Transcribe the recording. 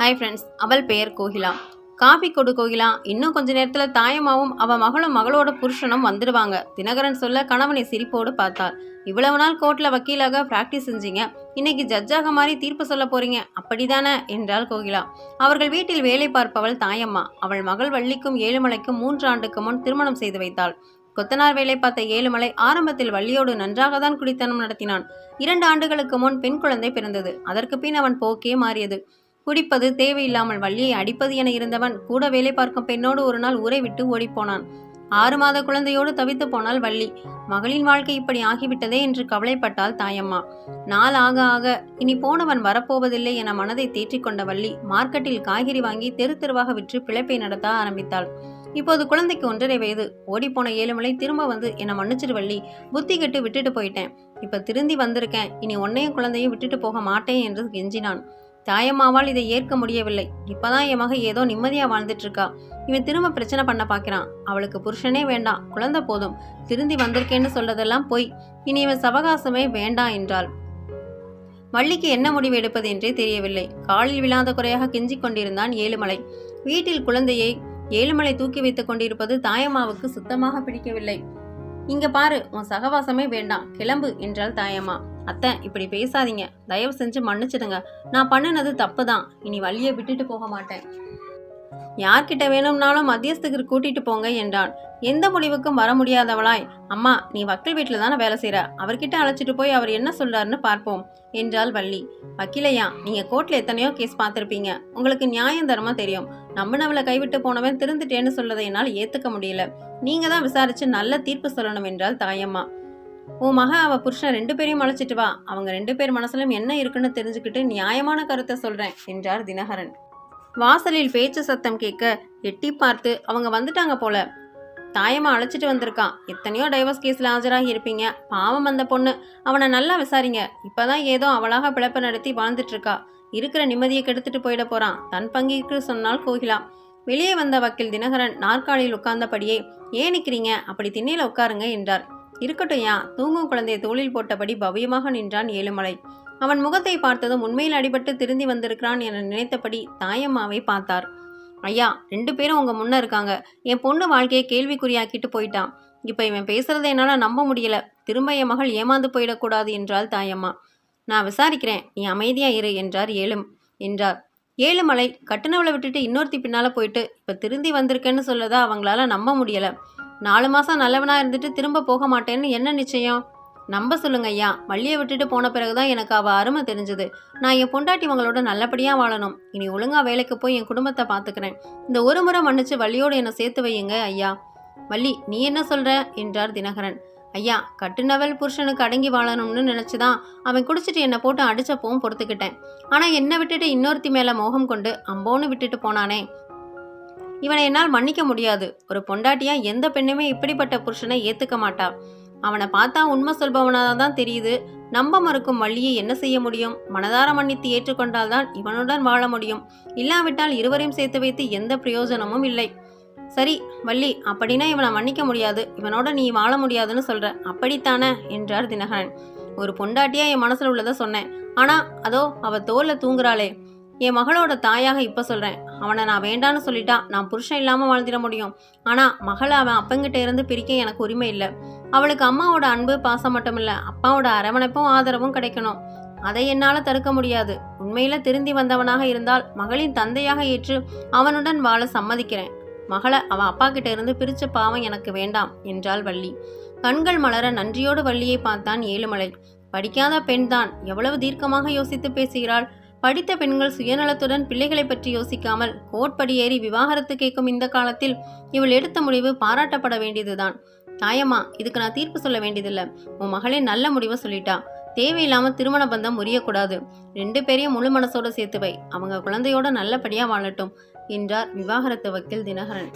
Hi friends அவள் பெயர் Kokila. Coffee கொடு கோகிலா. இன்னும் கொஞ்ச நேரத்தில் தாயமாவும் அவ மகளும் மகளோட புருஷனும் வந்துடுவாங்க. தினகரன் சொல்ல கணவனை சிரிப்போடு பார்த்தார். இவ்வளவு நாள் கோர்ட்டில் வக்கீலாக பிராக்டிஸ் செஞ்சீங்க. இன்னைக்கு ஜட்ஜாக மாறி தீர்ப்பு சொல்ல போறீங்க. அப்படிதானே? என்றாள் கோகிலா. அவர்கள் வீட்டில் வேலை பார்ப்பவள் தாயம்மா. அவள் மகள் வள்ளிக்கும் ஏழுமலைக்கும் மூன்று ஆண்டுக்கு முன் திருமணம் செய்து வைத்தாள். கொத்தனார் வேலை பார்த்த ஏழுமலை ஆரம்பத்தில் வள்ளியோடு நன்றாக தான் குடித்தனம் நடத்தினான். இரண்டு ஆண்டுகளுக்கு முன் பெண் குழந்தை பிறந்தது. அதற்கு பின் அவன் போக்கே மாறியது. குடிப்பது தேவையில்லாமல் வள்ளியை அடிப்பது என இருந்தவன் கூட வேலை பார்க்கும் பெண்ணோடு ஒரு நாள் ஊரை விட்டு ஓடிப்போனான். ஆறு மாத குழந்தையோடு தவித்து போனாள் வள்ளி. மகளின் வாழ்க்கை இப்படி ஆகிவிட்டதே என்று கவலைப்பட்டாள் தாயம்மா. நாள் ஆக ஆக இனி போனவன் வரப்போவதில்லை என மனதை தேற்றிக்கொண்ட வள்ளி மார்க்கெட்டில் காய்கறி வாங்கி தெரு தெருவாக விற்று பிழைப்பை நடத்த ஆரம்பித்தாள். இப்போது குழந்தைக்கு ஒன்றரை வயது. ஓடிப்போன ஏழுமலை திரும்ப வந்து என்னை மன்னிச்சிரு வள்ளி. புத்தி கெட்டு விட்டுட்டு போயிட்டேன். இப்ப திருந்தி வந்திருக்கேன். இனி உன்னையும் குழந்தையும் விட்டுட்டு போக மாட்டேன் என்று கெஞ்சினான். தாயம்மாவால் இதை ஏற்க முடியவில்லை. இப்பதான் என் மக ஏதோ நிம்மதியா வாழ்ந்துட்டு இருக்கா இவன் திரும்ப பிரச்சனை பண்ண பார்க்கிறான் அவளுக்கு புருஷனே வேண்டாம். குழந்தை போதும். திருந்தி வந்திருக்கேன்னு சொல்றதெல்லாம் பொய். இனி இவன் சவகாசமே வேண்டாம் என்றாள். வள்ளிக்கு என்ன முடிவு எடுப்பது என்றே தெரியவில்லை. காலில் விழாத குறையாக கெஞ்சிக் கொண்டிருந்தான் ஏழுமலை. வீட்டில் குழந்தையை ஏழுமலை தூக்கி வைத்துக் கொண்டிருப்பது தாயம்மாவுக்கு சுத்தமாக பிடிக்கவில்லை. இங்க பாரு உன் சகவாசமே வேண்டாம். கிளம்பு என்றாள் தாயம்மா. அத்தை இப்படி பேசாதீங்க. தயவு செஞ்சு மன்னிச்சிடுங்க. நான் பண்ணினது தப்பு தான் இனி வழியை விட்டுட்டு போக மாட்டேன். யார்கிட்ட வேணும்னாலும் மத்தியஸ்துக்கு கூட்டிட்டு போங்க என்றான். எந்த முடிவுக்கும் வர முடியாதவளாய் அம்மா நீ வக்கீல் வீட்டில் தானே வேலை செய்கிற அவர்கிட்ட அழைச்சிட்டு போய் அவர் என்ன சொல்றாருன்னு பார்ப்போம் என்றாள் வள்ளி. வக்கீலையா நீங்கள் கோர்ட்டில் எத்தனையோ கேஸ் பார்த்துருப்பீங்க. உங்களுக்கு நியாயம் தரமா தெரியும். நம்பினவளை கைவிட்டு போனவன் திருந்துட்டேன்னு சொல்லதை என்னால் ஏற்றுக்க முடியல. நீங்கள் தான் விசாரித்து நல்ல தீர்ப்பு சொல்லணும் என்றால் தாயம்மா. உன் மக அவ புருஷன் ரெண்டு பேரையும் அழைச்சிட்டு வா. அவங்க ரெண்டு பேர் மனசுலும் என்ன இருக்குன்னு தெரிஞ்சுக்கிட்டு நியாயமான கருத்தை சொல்றேன் என்றார் தினகரன். வாசலில் பேச்சு சத்தம் கேட்க எட்டி பார்த்து அவங்க வந்துட்டாங்க போல. தாயம்மா அழைச்சிட்டு வந்திருக்கான். எத்தனையோ டைவர்ஸ் கேஸில் ஆஜராகி இருப்பீங்க. பாவம் அந்த பொண்ணு. அவனை நல்லா விசாரிங்க. இப்போதான் ஏதோ அவளாக பிழப்பை நடத்தி வாழ்ந்துட்டு இருக்கா. இருக்கிற நிம்மதியை கெடுத்துட்டு போயிட போறான். தன் பங்கிற்கு சொன்னால் கோகிலா. வெளியே வந்த வக்கீல் தினகரன் நாற்காலியில் உட்கார்ந்தபடியே ஏன் நிற்கிறீங்க அப்படி திண்ணையில் உட்காருங்க என்றார். இருக்கட்டும் யா. தூங்கும் குழந்தையை தோளில் போட்டபடி பவ்யமாக நின்றான் ஏழுமலை. அவன் முகத்தை பார்த்ததும் உண்மையில் அடிபட்டு திருந்தி வந்திருக்கிறான் என நினைத்தபடி தாயம்மாவை பார்த்தார். ஐயா ரெண்டு பேரும் உங்க முன்ன இருக்காங்க. என் பொண்ணு வாழ்க்கையை கேள்விக்குறியாக்கிட்டு போயிட்டான் இப்போ இவன் பேசுறதை என்னால் நம்ப முடியல. திரும்ப என் மகள் ஏமாந்து போயிடக்கூடாது என்றாள் தாயம்மா. நான் விசாரிக்கிறேன். நீ அமைதியா இரு என்றார் ஏழும் என்றார். ஏழுமலை கட்டுனவளை விட்டுட்டு இன்னொருத்தி பின்னால போயிட்டு இப்போ திருந்தி வந்திருக்கேன்னு சொல்லதா அவங்களால நம்ப முடியல. நாலு மாதம் நல்லவனாக இருந்துட்டு திரும்ப போக மாட்டேன்னு என்ன நிச்சயம்? நம்ப சொல்லுங்க ஐயா. வள்ளியை விட்டுட்டு போன பிறகுதான் எனக்கு அவள் அருமை தெரிஞ்சது. நான் என் பொண்டாட்டி நல்லபடியாக வாழணும். இனி ஒழுங்கா வேலைக்கு போய் என் குடும்பத்தை பார்த்துக்கிறேன் இந்த ஒரு முறை மன்னிச்சு வள்ளியோடு என்னை சேர்த்து வையுங்க ஐயா. வள்ளி நீ என்ன சொல்கிற என்றார் தினகரன். ஐயா கட்டுனவள் புருஷனுக்கு அடங்கி வாழணும்னு நினைச்சுதான் அவன் குடிச்சிட்டு என்னை போட்டு அடிச்சப்பவும் பொறுத்துக்கிட்டேன். ஆனால் என்னை விட்டுட்டு இன்னொருத்தி மேலே மோகம் கொண்டு அம்போன்னு விட்டுட்டு போனானே. இவனை என்னால் மன்னிக்க முடியாது. ஒரு பொண்டாட்டியா எந்த பெண்ணுமே இப்படிப்பட்ட புருஷனை ஏத்துக்க மாட்டா. அவனை பார்த்தா உண்மை சொல்பவனாக தான் தெரியுது. நம்ப மறுக்கும் வள்ளியை என்ன செய்ய முடியும்? மனதார மன்னித்து ஏற்றுக்கொண்டால்தான் இவனுடன் வாழ முடியும். இல்லாவிட்டால் இருவரையும் சேர்த்து வைத்து எந்த பிரயோஜனமும் இல்லை. சரி வள்ளி அப்படின்னா இவனை மன்னிக்க முடியாது. இவனோட நீ வாழ முடியாதுன்னு சொல்ற. அப்படித்தானே? என்றார் தினகரன். ஒரு பொண்டாட்டியா என் மனசுல உள்ளதை சொன்னேன். ஆனா அதோ அவ தோல்ல தூங்குறாளே. என் மகளோட தாயாக இப்போ சொல்கிறேன் அவனை நான் வேண்டான்னு சொல்லிட்டா நான் புருஷன் இல்லாமல் வாழ்ந்திட முடியும். ஆனால் மகளை அவன் அப்பங்கிட்ட இருந்து பிரிக்க எனக்கு உரிமை இல்லை. அவளுக்கு அம்மாவோட அன்பு பாசம் மட்டும் இல்லை அப்பாவோட அரவணைப்பும் ஆதரவும் கிடைக்கணும். அதை என்னால் தடுக்க முடியாது. உண்மையில் திருந்தி வந்தவனாக இருந்தால் மகளின் தந்தையாக ஏற்று அவனுடன் வாழ சம்மதிக்கிறேன். மகளை அவன் அப்பா கிட்ட இருந்து பிரிச்ச பாவம் எனக்கு வேண்டாம் என்றாள் வள்ளி. கண்கள் மலர நன்றியோடு வள்ளியை பார்த்தான் ஏழுமலை. படிக்காத பெண்தான் எவ்வளவு தீர்க்கமாக யோசித்து பேசுகிறாள்? படித்த பெண்கள் சுயநலத்துடன் பிள்ளைகளை பற்றி யோசிக்காமல் கோட்படி ஏறி விவாகரத்து கேட்கும் இந்த காலத்தில் இவள் எடுத்த முடிவு பாராட்டப்பட வேண்டியதுதான். தாயம்மா இதுக்கு நான் தீர்ப்பு சொல்ல வேண்டியதில்லை. உன் மகளே நல்ல முடிவை சொல்லிட்டா. தேவையில்லாம திருமண பந்தம் முறியக்கூடாது. ரெண்டு பேரையும் முழு மனசோட சேர்த்துவை அவங்க குழந்தையோட நல்லபடியா வாழட்டும் என்றார் விவாகரத்து வக்கீல் தினகரன்.